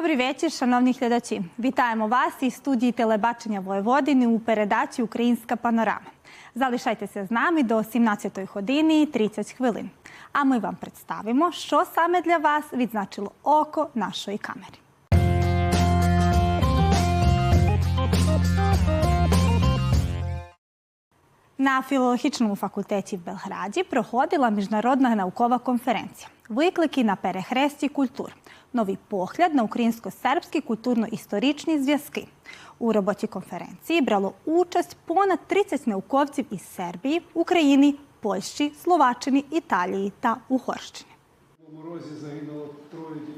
Добрий вечір, шановні глядачі. Вітаємо вас із студії телебачення Воєводини у передачі Українська панорама. Залишайтеся з нами до 17 години 30 хвилин. А ми вам представимо, що саме для вас відзначило око нашої камери. На філологічному факультеті в Белграді проходила міжнародна наукова конференція Виклики на перехресті культур. Новий погляд на українсько-сербські культурно-історичні зв'язки. У роботі конференції брало участь понад 30 науковців із Сербії, України, Польщі, Словаччини, Італії та Угорщини.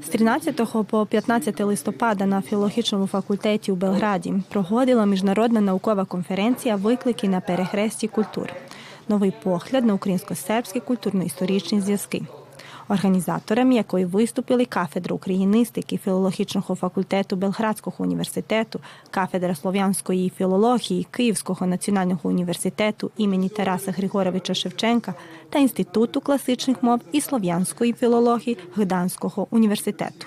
З 13 по 15 листопада на філологічному факультеті у Белграді проходила міжнародна наукова конференція Виклики на перехресті культур. Новий погляд на українсько-сербські культурно-історичні зв'язки. Організаторами якої виступили кафедра україністики філологічного факультету Белградського університету, кафедра слов'янської філології Київського національного університету імені Тараса Григоровича Шевченка та Інституту класичних мов і слов'янської філології Гданського університету.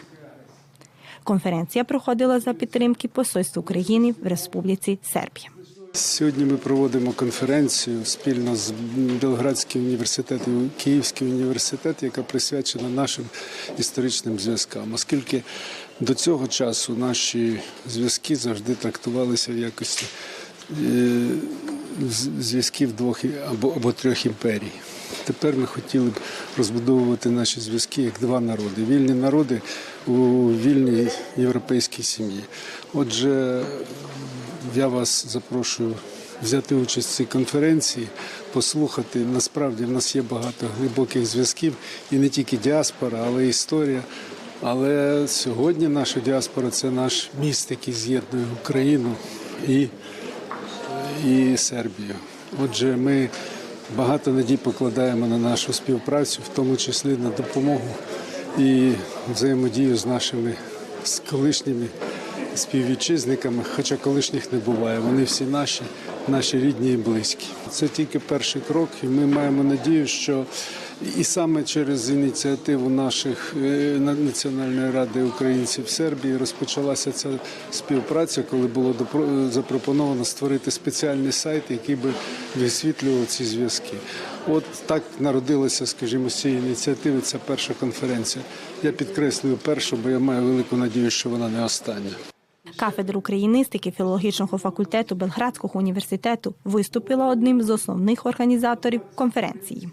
Конференція проходила за підтримки Посольства України в Республіці Сербія. Сьогодні ми проводимо конференцію спільно з Белградським університетом і Київським університетом, яка присвячена нашим історичним зв'язкам, оскільки до цього часу наші зв'язки завжди трактувалися в якості е, зв'язків двох або, або трьох імперій. Тепер ми хотіли б розбудовувати наші зв'язки як два народи вільні народи у вільній європейській сім'ї. Отже, я вас запрошую взяти участь в цій конференції, послухати. Насправді в нас є багато глибоких зв'язків, і не тільки діаспора, але й історія. Але сьогодні наша діаспора це наш міст, який з'єднує Україну і, і Сербію. Отже, ми багато надій покладаємо на нашу співпрацю, в тому числі на допомогу і взаємодію з нашими з колишніми співвітчизниками, хоча колишніх не буває. Вони всі наші, наші рідні і близькі. Це тільки перший крок, і ми маємо надію, що і саме через ініціативу наших е, Національної ради українців Сербії розпочалася ця співпраця, коли було запропоновано створити спеціальний сайт, який би висвітлював ці зв'язки. От так народилася, скажімо, з цієї ініціативи ця перша конференція. Я підкреслюю першу, бо я маю велику надію, що вона не остання. Кафедра україністики філологічного факультету Белградського університету виступила одним з основних організаторів конференції.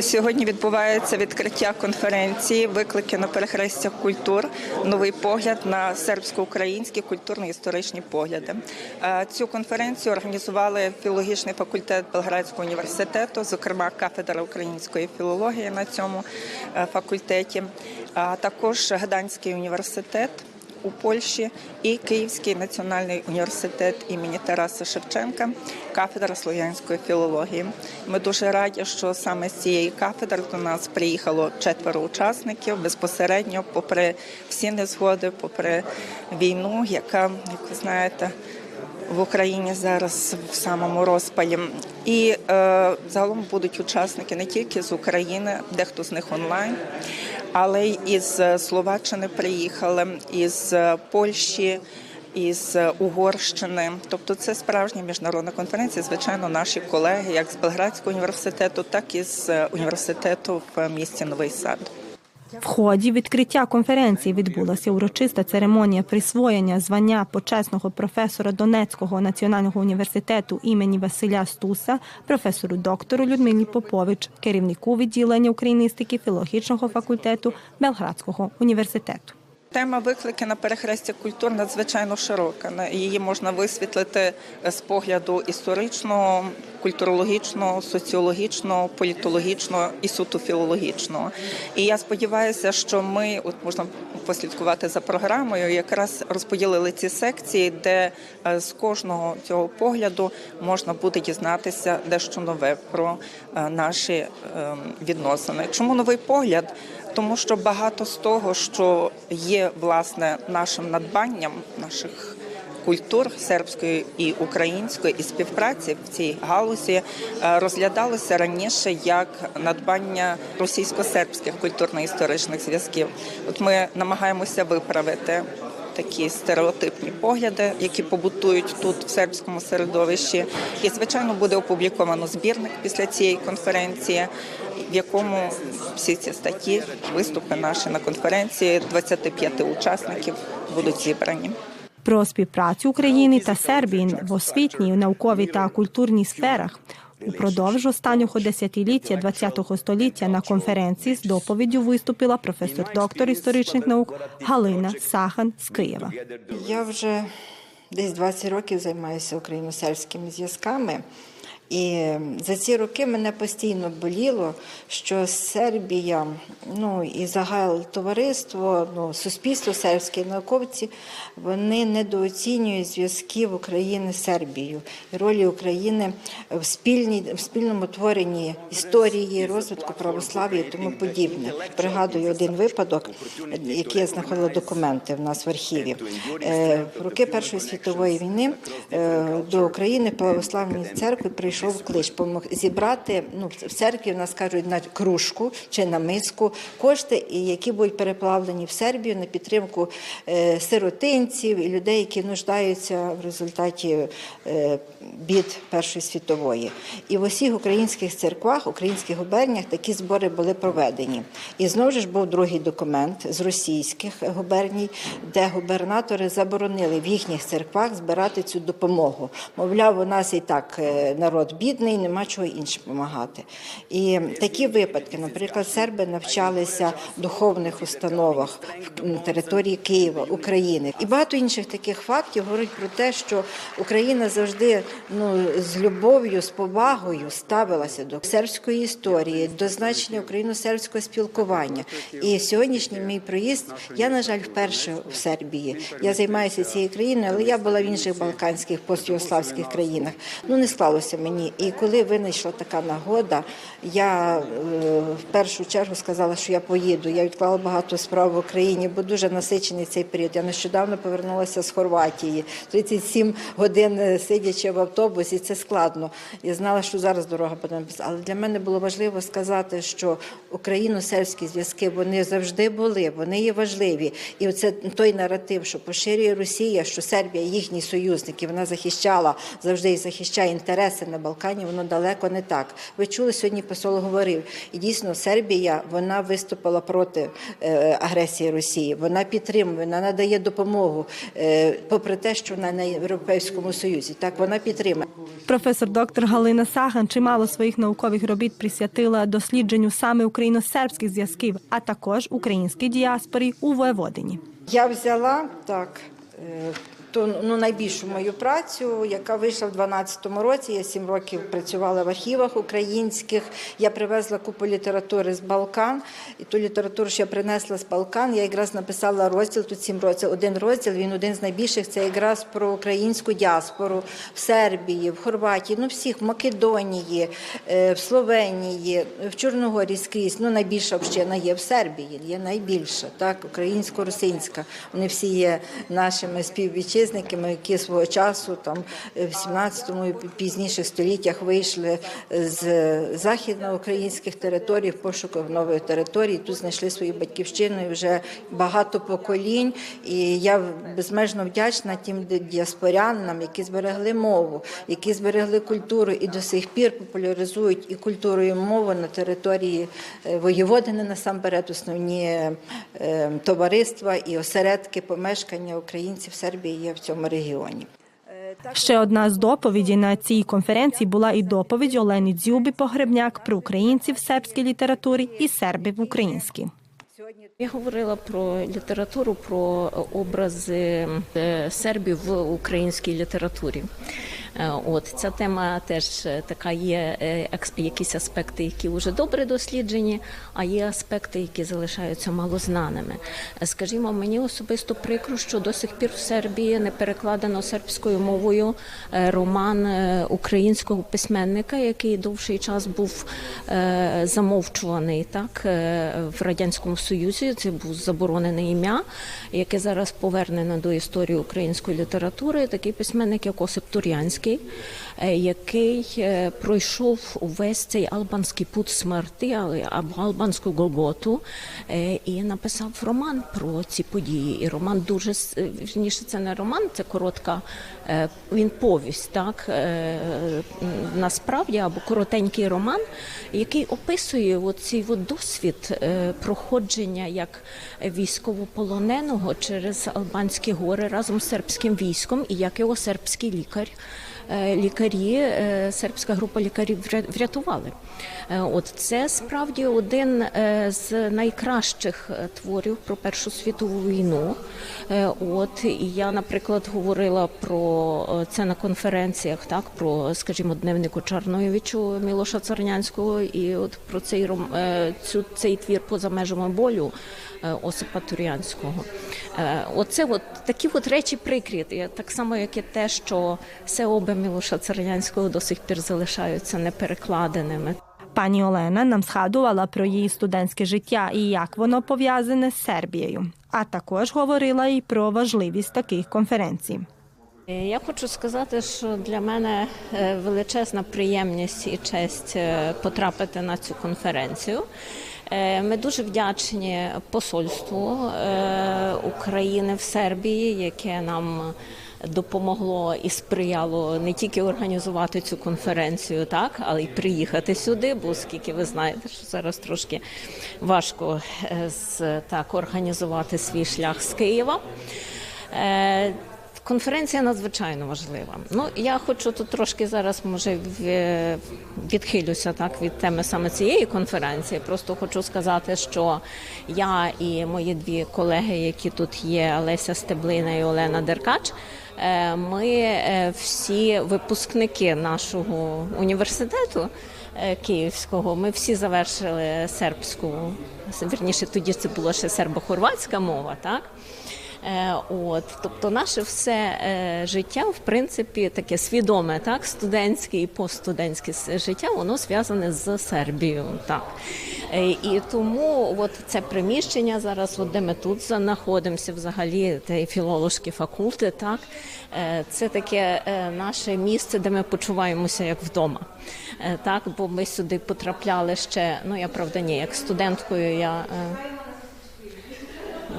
Сьогодні відбувається відкриття конференції Виклики на перехрестях культур. Новий погляд на сербсько-українські культурно-історичні погляди. Е, Цю конференцію організували філологічний факультет Белградського університету, зокрема кафедра української філології на цьому е, факультеті, а також Гданський університет у Польщі і Київський національний університет імені Тараса Шевченка, кафедра слов'янської філології. Ми дуже раді, що саме з цієї кафедри до нас приїхало четверо учасників безпосередньо, попри всі незгоди, попри війну, яка, як ви знаєте, в Україні зараз в самому розпалі. І е, загалом будуть учасники не тільки з України, дехто з них онлайн, але й із Словаччини приїхали, із Польщі. Із Угорщини, тобто це справжня міжнародна конференція. Звичайно, наші колеги, як з Белградського університету, так і з університету в місті Новий Сад. В ході відкриття конференції відбулася урочиста церемонія присвоєння звання почесного професора Донецького національного університету імені Василя Стуса, професору доктору Людмилі Попович, керівнику відділення україністики філологічного факультету Белградського університету. Тема виклики на перехрестя культур надзвичайно широка. Її можна висвітлити з погляду історичного, культурологічного, соціологічного, політологічного і суто філологічного. І я сподіваюся, що ми от можна послідкувати за програмою, якраз розподілили ці секції, де е, з кожного цього погляду можна буде дізнатися дещо нове про е, наші е, відносини. Чому новий погляд? Тому що багато з того, що є власне нашим надбанням наших культур сербської і української і співпраці в цій галузі е, розглядалося раніше як надбання російсько-сербських культурно-історичних зв'язків. От ми намагаємося виправити такі стереотипні погляди, які побутують тут в сербському середовищі. І звичайно буде опубліковано збірник після цієї конференції, в якому всі ці статті, виступи наші на конференції 25 учасників будуть зібрані. Про співпрацю України та Сербії в освітній, науковій та культурній сферах упродовж останнього десятиліття ХХ століття на конференції з доповіддю виступила професор доктор історичних наук Галина Сахан з Києва. Я вже десь 20 років займаюся україно-сельськими зв'язками. І за ці роки мене постійно боліло, що Сербія, ну і загал товариство, ну суспільство сербські науковці, вони недооцінюють зв'язків України з Сербією і ролі України в спільній в спільному творенні історії, розвитку православ'я тому подібне. Пригадую один випадок, який я знаходила документи в нас в архіві. Е, В роки Першої світової війни е, до України православної церкви прийшов клич помог- зібрати ну в церкві. В нас кажуть на кружку чи на миску кошти, які будуть переплавлені в Сербію на підтримку е, сиротинців і людей, які нуждаються в результаті е, бід Першої світової. І в усіх українських церквах, українських губерніях такі збори були проведені. І знову ж був другий документ з російських губерній, де губернатори заборонили в їхніх церквах збирати цю допомогу. Мовляв, у нас і так е, бідний, нема чого іншим допомагати. І такі випадки, наприклад, серби навчалися в духовних установах на території Києва, України. І багато інших таких фактів говорять про те, що Україна завжди ну, з любов'ю, з повагою ставилася до сербської історії, до значення україно-сербського спілкування. І сьогоднішній мій проїзд, я, на жаль, вперше в Сербії. Я займаюся цією країною, але я була в інших балканських постюгославських країнах. Ну не склалося мені. І коли винайшла така нагода, я е, в першу чергу сказала, що я поїду. Я відклала багато справ в Україні, бо дуже насичений цей період. Я нещодавно повернулася з Хорватії. 37 годин е, сидячи в автобусі, це складно. Я знала, що зараз дорога буде. Але для мене було важливо сказати, що україно-сербські зв'язки вони завжди були, вони є важливі. І оце той наратив, що поширює Росія, що Сербія їхній союзник, і вона захищала завжди і захищає інтереси на Балкані. Воно далеко не так. Ви чули сьогодні посол говорив, і дійсно Сербія вона виступила проти е, агресії Росії. Вона підтримує, вона надає допомогу, е, попри те, що вона на Європейському Союзі. Так вона підтримує. Професор доктор Галина Сахан чимало своїх наукових робіт присвятила дослідженню саме україно-сербських зв'язків, а також українській діаспорі у Воєводині. Я взяла так. Ту ну, найбільшу мою працю, яка вийшла в 12-му році. Я сім років працювала в архівах українських. Я привезла купу літератури з Балкан. І ту літературу, що я принесла з Балкан, я якраз написала розділ тут сім років. Один розділ, він один з найбільших. Це якраз про українську діаспору в Сербії, в Хорватії, ну всіх, в Македонії, е, в Словенії, в Чорногорії скрізь. Ну найбільша община є в Сербії, є найбільша, так, українсько-русинська. Вони всі є нашими співвітчизниками, які свого часу там в 17-му і пізніших століттях вийшли з західноукраїнських територій в пошуках нової території. Тут знайшли свою батьківщину і вже багато поколінь. І я безмежно вдячна тим діаспорянам, які зберегли мову, які зберегли культуру і до сих пір популяризують і культуру, і мову на території е, Воєводини насамперед основні е, товариства і осередки помешкання українців Сербії є в цьому регіоні. Ще одна з доповідей на цій конференції була і доповідь Олени Дзюби Погребняк про українців в сербській літературі і сербів в українській. Я говорила про літературу, про образи е, сербів в українській літературі. Е, От ця тема теж е, така є е, якісь аспекти, які вже добре досліджені, а є аспекти, які залишаються малознаними. Скажімо, мені особисто прикро, що до сих пір в Сербії не перекладено сербською мовою роман українського письменника, який довший час був замовчуваний так в радянському союзі. Це був заборонене ім'я, яке зараз повернено до історії української літератури. Такий письменник, як Осип Тур'янський. Український, е, який е, пройшов увесь цей албанський путь смерті або албанську Голготу е, і написав роман про ці події. І роман дуже вірніше, це не роман, це коротка він повість, так насправді або коротенький роман, який описує цей от досвід проходження як військовополоненого через Албанські гори разом з сербським військом, і як його сербський лікар. Е, Лікарі, е, сербська група лікарів врятували. Е, От це справді один з найкращих творів про Першу світову війну. От і я, наприклад, говорила про це на конференціях, так про, скажімо, дневнику Чарноєвичу Мілоша Царнянського, і от про цей цю цей твір поза межами болю. Осипа Турянського. Оце от такі от речі прикрі, І так само, як і те, що сеоби Мілоша Царнянського до сих пір залишаються неперекладеними. Пані Олена нам згадувала про її студентське життя і як воно пов'язане з Сербією. А також говорила і про важливість таких конференцій. Е, Я хочу сказати, що для мене е, величезна приємність і честь е, потрапити на цю конференцію. Ми дуже вдячні посольству України в Сербії, яке нам допомогло і сприяло не тільки організувати цю конференцію, так, але й приїхати сюди, бо оскільки ви знаєте, що зараз трошки важко е, з, так, організувати свій шлях з Києва. Е, Конференція надзвичайно важлива. Ну я хочу тут трошки зараз, може, в- відхилюся так від теми саме цієї конференції. Просто хочу сказати, що я і мої дві колеги, які тут є, Олеся Стеблина і Олена Деркач. Е, Ми е, всі випускники нашого університету е, київського. Ми всі завершили сербську, вірніше тоді це була ще сербо-хорватська мова, так. Е, От, тобто, наше все е, життя, в принципі, таке свідоме, так, студентське і постстудентське життя, воно зв'язане з Сербією. Так. Е, І тому от це приміщення зараз, от, де ми тут знаходимося, взагалі, те філологські факульти, так, це таке наше місце, де ми почуваємося як вдома. Так, бо ми сюди потрапляли ще, ну я правда ні, як студенткою я.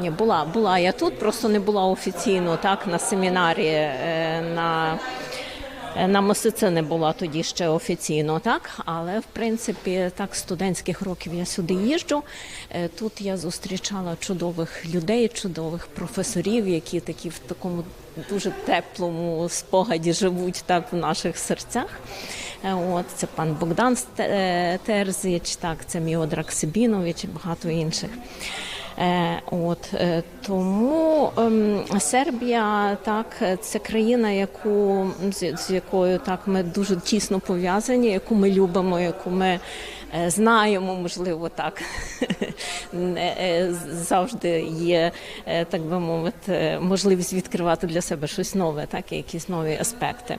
Ні, була, була я тут, просто не була офіційно так на семінарі е, на. е, На Мосице не була тоді ще офіційно, так але в принципі так студентських років я сюди їжджу. Е, Тут я зустрічала чудових людей, чудових професорів, які такі в такому дуже теплому спогаді живуть так в наших серцях. От це пан Богдан е, так це Міодрак Сибінович і багато інших. Е, От е, тому ем, Сербія так це країна, яку з, якою так ми дуже тісно пов'язані, яку ми любимо, яку ми е, знаємо, можливо, так завжди є, так би мовити, можливість відкривати для себе щось нове, так і якісь нові аспекти.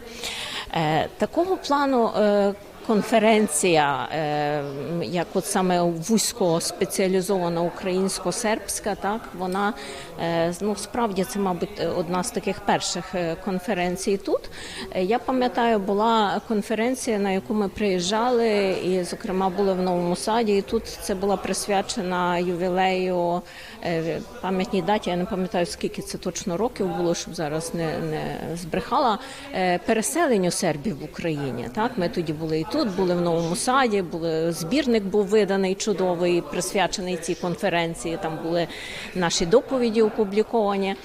Такого плану. Конференція, е, як от саме вузько спеціалізована українсько-сербська, так вона е, ну справді це, мабуть, одна з таких перших е, конференцій тут. Я пам'ятаю, була конференція, на яку ми приїжджали, і, зокрема, були в новому саді. І тут це була присвячена ювілею пам'ятній даті. Я не пам'ятаю, скільки це точно років було, щоб зараз не, не збрехала переселенню сербів в Україні. Так, ми тоді були і тут, були в новому саді, були збірник був виданий чудовий, присвячений цій конференції. Там були наші доповіді опубліковані.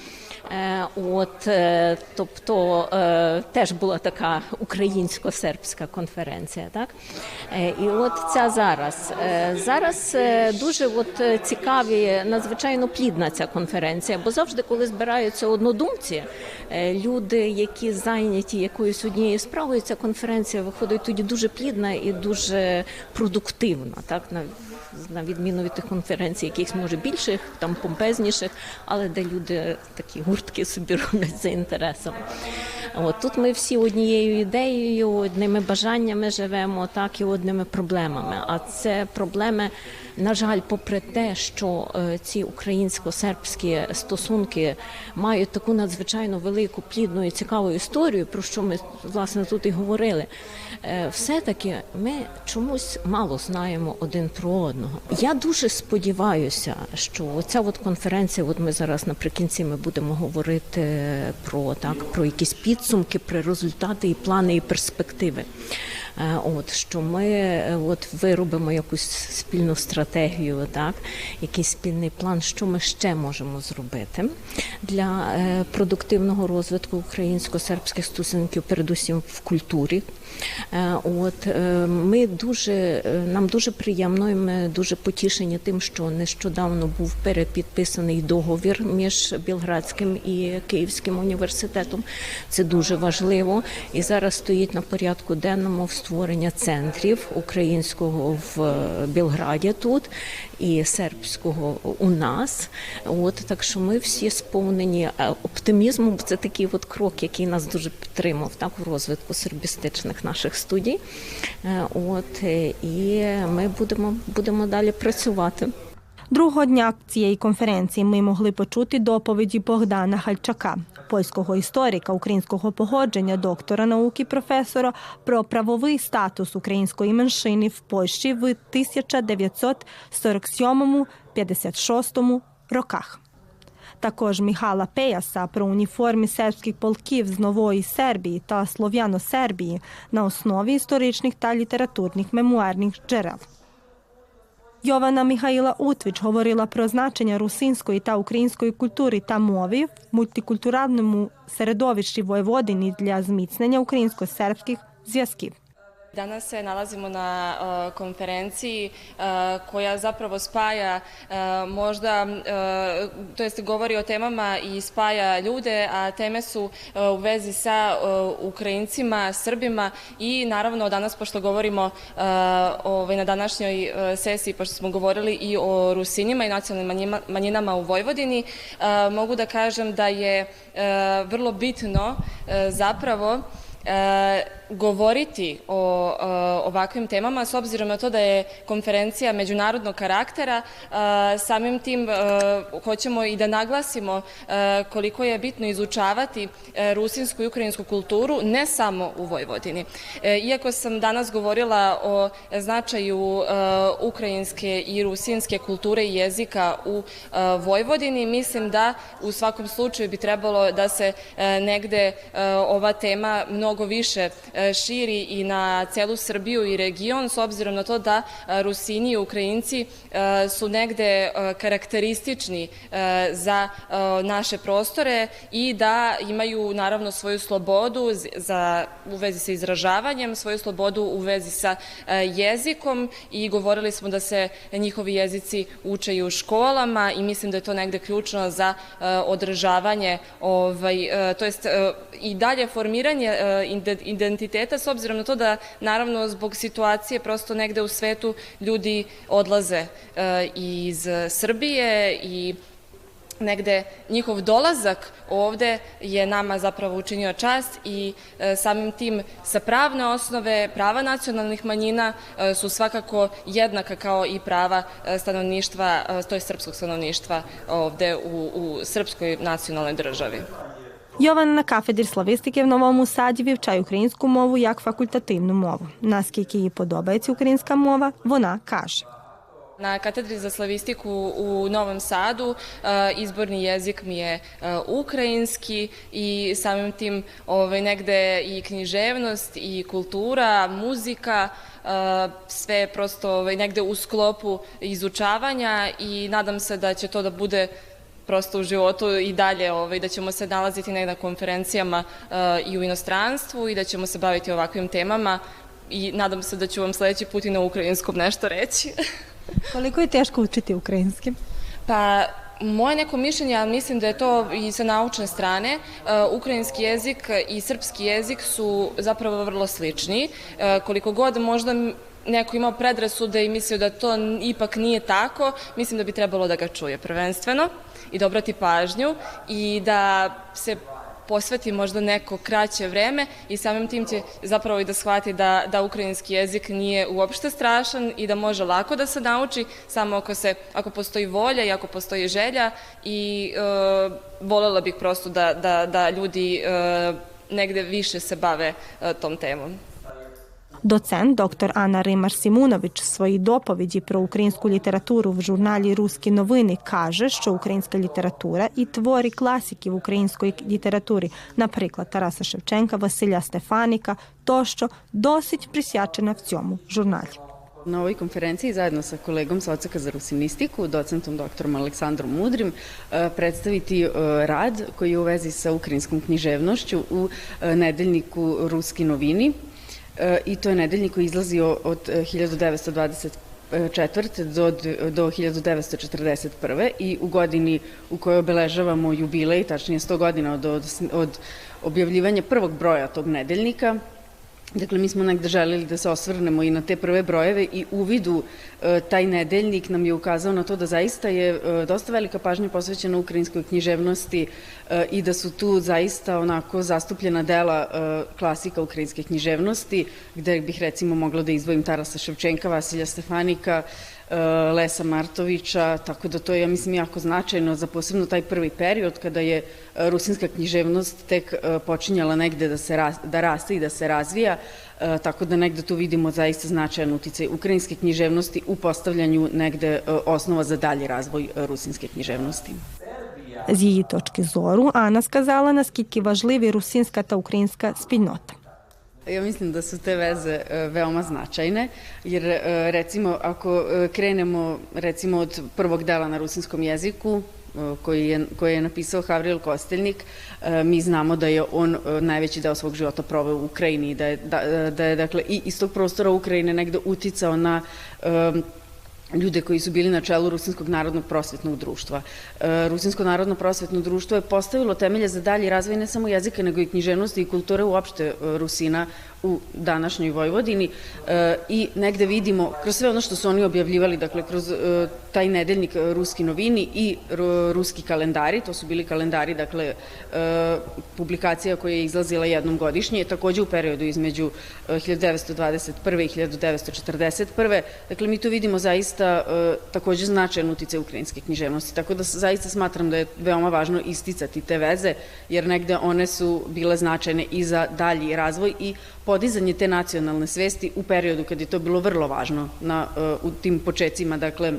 Е, От, е, тобто е, теж була така українсько-сербська конференція, так? І от ця зараз. Зараз дуже от цікаві, надзвичайно плідна ця конференція, бо завжди, коли збираються однодумці, люди, які зайняті якоюсь однією справою, ця конференція виходить тоді дуже плідна і дуже продуктивна, так? На- відміну від тих конференцій, якихось може більших, там помпезніших, але де люди такі гуртки собі роблять за інтересом. От тут ми всі однією ідеєю, одними бажаннями живемо, так і одними проблемами. А це проблеми, на жаль, попри те, що е, ці українсько-сербські стосунки мають таку надзвичайно велику, плідну і цікаву історію, про що ми власне тут і говорили. е, Все-таки ми чомусь мало знаємо один про одного. Я дуже сподіваюся, що ця от конференція, от ми зараз наприкінці ми будемо говорити про так про якісь підсумки, про результати і плани і перспективи. Е, От що ми е, от виробимо якусь спільну стратегію, так якийсь спільний план, що ми ще можемо зробити для е, продуктивного розвитку українсько-сербських стосунків, передусім в культурі. Е, От е, ми дуже е, нам дуже приємно, і ми дуже потішені тим, що нещодавно був перепідписаний договір між Білградським і Київським університетом. Це дуже важливо. І зараз стоїть на порядку денному створення центрів українського в Білграді тут і сербського у нас. От так що ми всі сповнені е, оптимізмом. Це такий от крок, який нас дуже підтримав так в розвитку сербістичних наших студій. Е, От е, і ми будемо, будемо далі працювати. Другого дня цієї конференції ми могли почути доповіді Богдана Хальчака, польського історика українського погодження, доктора науки, професора про правовий статус української меншини в Польщі в 1947-56 роках. Також Міхала Пеяса про уніформі сербських полків з нової Сербії та Слов'яно-Сербії на основі історичних та літературних мемуарних джерел. Йована Михайла Утвіч говорила про значення русинської та української культури та мови в мультикультуральному середовищі Воєводині для зміцнення українсько-сербських зв'язків. Danas se nalazimo na uh, konferenciji uh, koja zapravo spaja uh, možda, to jest govori o temama i spaja ljude, a teme su u vezi sa Ukrajincima, Srbima i naravno danas pošto govorimo ovaj, na današnjoj sesiji, pošto smo govorili i o Rusinima i nacionalnim manjinama u Vojvodini, mogu da kažem da je vrlo bitno zapravo e, govoriti o e, ovakvim temama s obzirom na to da je konferencija međunarodnog karaktera e, samim tim e, hoćemo i da naglasimo koliko je bitno izučavati rusinsku i ukrajinsku kulturu ne samo u Vojvodini. Iako sam danas govorila o značaju ukrajinske i rusinske kulture i jezika u Vojvodini, mislim da u svakom slučaju bi trebalo da se negde ova tema mnogo više širi i na celu Srbiju i region, s obzirom na to da e, Rusini i Ukrajinci e, su negde e, karakteristični e, za e, naše prostore i da imaju naravno svoju slobodu za, u vezi sa izražavanjem, svoju slobodu u vezi sa e, jezikom i govorili smo da se njihovi jezici uče i u školama i mislim da je to negde ključno za e, održavanje ovaj, e, to jest e, i dalje formiranje e, identiteta s obzirom na to da naravno zbog situacije prosto negde u svetu ljudi odlaze e, iz Srbije i negde njihov dolazak ovde je nama zapravo učinio čast i e, samim tim sa pravne osnove prava nacionalnih manjina e, su svakako jednaka kao i prava stanovništva, to je srpskog stanovništva ovde u, u srpskoj nacionalnoj državi. Йован на кафедрі славістики в Новому Саді вивчає українську мову як факультативну мову. Наскільки їй подобається українська мова, вона каже. Na katedri za slavistiku u Novom Sadu e, izborni jezik mi je e, ukrajinski i samim tim ovaj, negde i književnost i kultura, muzika, e, sve prosto ovaj, negde u sklopu izučavanja i nadam se da će to da bude prosto u životu i dalje, ovaj, da ćemo se nalaziti negde na konferencijama e, i u inostranstvu i da ćemo se baviti ovakvim temama i nadam se da ću vam sledeći put i na ukrajinskom nešto reći. Koliko je teško učiti українське? Pa, moje neko mišljenje, ali mislim da je to i sa naučne strane, uh, ukrajinski jezik i srpski jezik su zapravo vrlo slični. Uh, koliko god možda neko imao predrasude i mislio da to ipak nije tako, mislim da bi trebalo da ga čuje prvenstveno i da obrati pažnju i da se posveti možda neko kraće vreme i samim tim će zapravo i da shvati da, da ukrajinski jezik nije uopšte strašan i da može lako da se nauči, samo ako, se, ako postoji volja i ako postoji želja i e, volela bih prosto da, da, da ljudi e, negde više se bave e, tom temom. Docent dr. Ana Римар-Сімунович в своїй доповіді про українську літературу в журналі Руські новини каже, що українська література і твори класиків української літератури, наприклад, Тараса Шевченка, Василя Стефаніка, тощо досить присвячена в цьому журналі. Na ovoj konferenciji zajedno sa kolegom sa Odseka za rusinistiku, docentom doktorom Aleksandrom Mudrim, predstaviti rad koji je u vezi sa ukrajinskom književnošću u nedeljniku Ruski novini. I to je nedeljnik koji je izlazio od 1924. do, do 1941. i u godini u kojoj obeležavamo jubilej, tačnije 100 godina od, od, od objavljivanja prvog broja tog nedeljnika, Dakle, mi smo negde želeli da se osvrnemo i na te prve brojeve i uvidu e, taj nedeljnik nam je ukazao na to da zaista je e, dosta velika pažnja posvećena ukrajinskoj književnosti e, i da su tu zaista onako zastupljena dela klasika ukrajinske književnosti, gde bih recimo mogla da izdvojim Tarasa Ševčenka, Vasilja Stefanika, Lesa Martovića, tako da to je, ja mislim, jako značajno za posebno taj prvi period kada je rusinska književnost tek počinjala negde da, se, da raste i da se razvija, tako da negde tu vidimo zaista značajan uticaj ukrajinske književnosti u postavljanju negde osnova za dalji razvoj rusinske književnosti. З її точки зору, Анна сказала, наскільки важливі русинська та українська спільнота. Ja mislim da su te veze e, veoma značajne, jer e, recimo ako e, krenemo recimo od prvog dela na rusinskom jeziku, koji je, koji je napisao Havril Kosteljnik, mi znamo da je on najveći deo svog života proveo u Ukrajini, da je, da, da je dakle, i iz tog prostora Ukrajine negde uticao na ljude koji su bili na čelu Rusinskog narodnog prosvetnog društva. Rusinsko narodno prosvetno društvo je postavilo temelje za dalji razvoj ne samo jezika, nego i književnosti i kulture uopšte Rusina u današnjoj Vojvodini e, i negde vidimo kroz sve ono što su oni objavljivali, dakle kroz e, taj nedeljnik Ruski novini i ruski kalendari, to su bili kalendari, dakle e, publikacija koja je izlazila jednom godišnje, takođe u periodu između 1921. i 1941. Dakle, mi tu vidimo zaista takođe značajan uticaj ukrajinske književnosti, tako da zaista smatram da je veoma važno isticati te veze, jer negde one su bile značajne i za dalji razvoj i podizanje te nacionalne svesti u periodu kad je to bilo vrlo važno na, e, u tim počecima, dakle,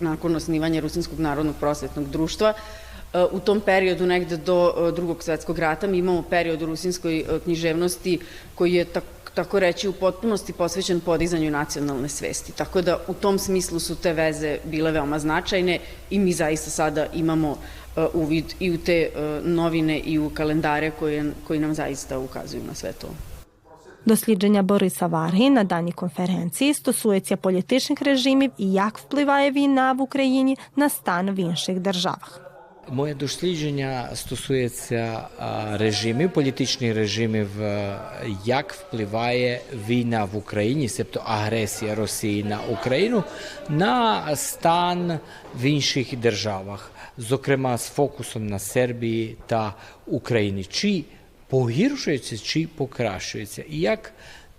nakon osnivanja Rusinskog narodnog prosvetnog društva. E, u tom periodu, negde do e, drugog svetskog rata, mi imamo period u rusinskoj književnosti koji je tako tako reći u potpunosti posvećen podizanju nacionalne svesti. Tako da u tom smislu su te veze bile veoma značajne i mi zaista sada imamo uvid i u te novine i u kalendare koje, koji nam zaista ukazuju na sve to. Дослідження Бориса Варги на даній конференції стосується політичних режимів і як впливає війна в Україні на стан в інших державах. Моє дослідження стосується режимів, політичних режимів, як впливає війна в Україні, тобто агресія Росії на Україну, на стан в інших державах, зокрема з фокусом на Сербії та Україні. Чи погіршується чи покращується. І як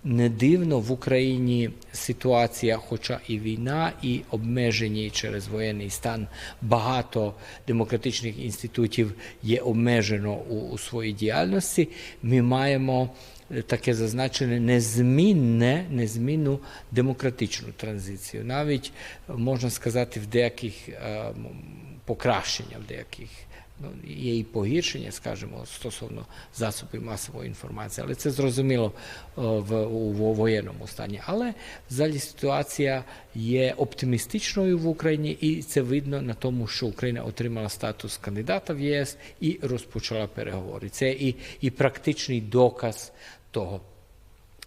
не дивно в Україні ситуація, хоча і війна, і обмежені через воєнний стан багато демократичних інститутів є обмежено у, у своїй діяльності, ми маємо таке зазначене незмінне, незмінну демократичну транзицію. Навіть можна сказати, в деяких покращення в деяких ну, є і погіршення, скажімо, стосовно засобів масової інформації, але це зрозуміло в, у воєнному стані. Але взагалі ситуація є оптимістичною в Україні, і це видно на тому, що Україна отримала статус кандидата в ЄС і розпочала переговори. Це і, і практичний доказ того.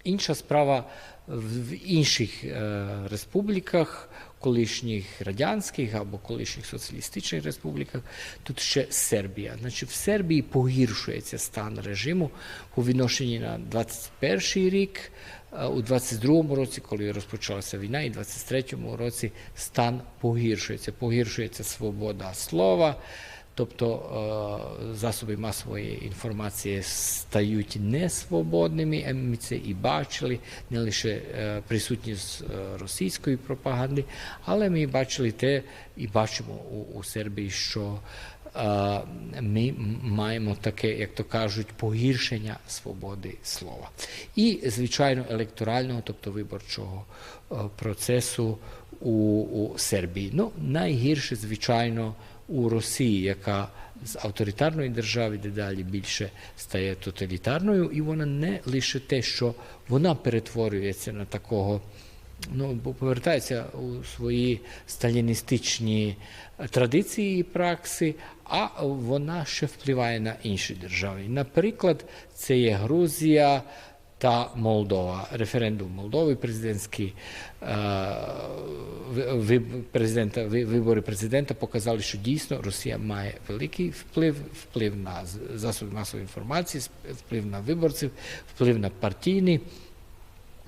Інша справа в інших е, республіках колишніх радянських або колишніх соціалістичних республіках, тут ще Сербія. Значить, в Сербії погіршується стан режиму у відношенні на 21 рік. У 22-му році, коли розпочалася війна, і 23-му році стан погіршується. Погіршується свобода слова, тобто е, засоби масової інформації стають несвободними. а Ми це і бачили не лише е, присутність е, російської пропаганди, але ми бачили те і бачимо у, у Сербії, що ми маємо таке, як то кажуть, погіршення свободи слова. І, звичайно, електорального, тобто виборчого процесу у, у Сербії. Ну, найгірше, звичайно, у Росії, яка з авторитарної держави дедалі більше стає тоталітарною, і вона не лише те, що вона перетворюється на такого ну, повертається у свої сталіністичні традиції і пракси, а вона ще впливає на інші держави. Наприклад, це є Грузія та Молдова. Референдум Молдови, президентські е, президента, вибори президента показали, що дійсно Росія має великий вплив, вплив на засоби масової інформації, вплив на виборців, вплив на партійний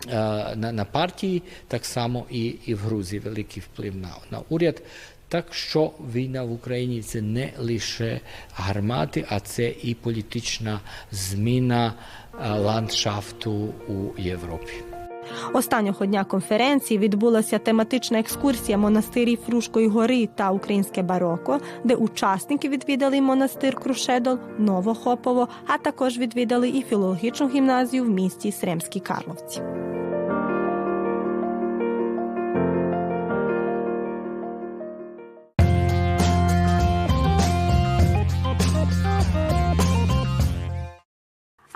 е, на, на партії, так само і, і в Грузії великий вплив на, на уряд. Так що війна в Україні це не лише гармати, а це і політична зміна ландшафту у Європі. Останнього дня конференції відбулася тематична екскурсія монастирів Фрушкої гори та українське бароко, де учасники відвідали монастир Крушедол, Новохопово, а також відвідали і філологічну гімназію в місті Сремській Карловці.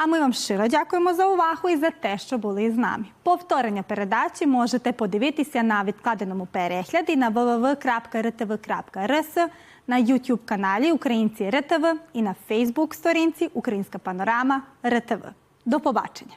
А ми вам щиро дякуємо за увагу і за те, що були з нами. Повторення передачі можете подивитися на відкладеному перегляді на www.rtv.rs, на YouTube каналі Українці РТВ і на Facebook сторінці Українська панорама РТВ. До побачення!